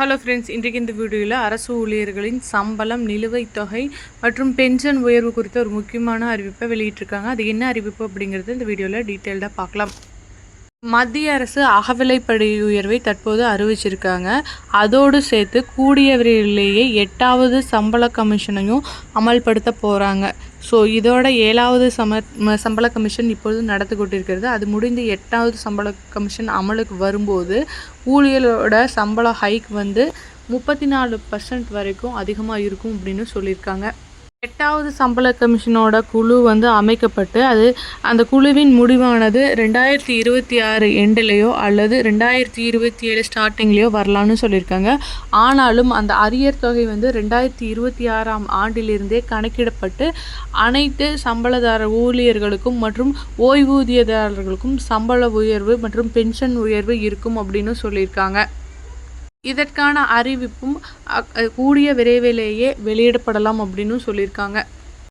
Hello friends இன்றைக்கு இந்த வீடியோவில் அரசு ஊழியர்களின் சம்பளம் நிலுவைத் தொகை மற்றும் பென்ஷன் உயர்வு குறித்த ஒரு முக்கியமான அறிவிப்பை வெளியிட்டிருக்காங்க. அது என்ன அறிவிப்பு அப்படிங்கிறது இந்த வீடியோவில் டீட்டெயில்டாக பார்க்கலாம். மத்திய அரசு அகவிலைப்படி உயர்வை தற்போது அறிவிச்சிருக்காங்க. அதோடு சேர்த்து கூடிய விரைவிலேயே எட்டாவது சம்பள கமிஷனையும் அமல்படுத்த போகிறாங்க ஸோ இதோட ஏழாவது சம சம்பள கமிஷன் இப்பொழுது நடந்து கொண்டிருக்கிறது. அது முடிந்து எட்டாவது சம்பள கமிஷன் அமலுக்கு வரும்போது ஊழியரோட சம்பள ஹைக் வந்து முப்பத்தி நாலு பர்சன்ட் வரைக்கும் அதிகமாக இருக்கும் அப்படின்னு சொல்லியிருக்காங்க. எட்டாவது சம்பள கமிஷனோட குழு வந்து அமைக்கப்பட்டு அது அந்த குழுவின் முடிவானது ரெண்டாயிரத்தி இருபத்தி ஆறு எண்டுலேயோ அல்லது ரெண்டாயிரத்தி இருபத்தி ஏழு ஸ்டார்டிங்லேயோ வரலான்னு சொல்லியிருக்காங்க. ஆனாலும் அந்த அரியர் தொகை வந்து ரெண்டாயிரத்தி இருபத்தி ஆறாம் ஆண்டிலிருந்தே கணக்கிடப்பட்டு அனைத்து சம்பளதார ஊழியர்களுக்கும் மற்றும் ஓய்வூதியதாரர்களுக்கும் சம்பள உயர்வு மற்றும் பென்ஷன் உயர்வு இருக்கும் அப்படின்னு சொல்லியிருக்காங்க. இதற்கான அறிவிப்பும் கூடிய விரைவிலேயே வெளியிடப்படலாம் அப்படின்னு சொல்லியிருக்காங்க.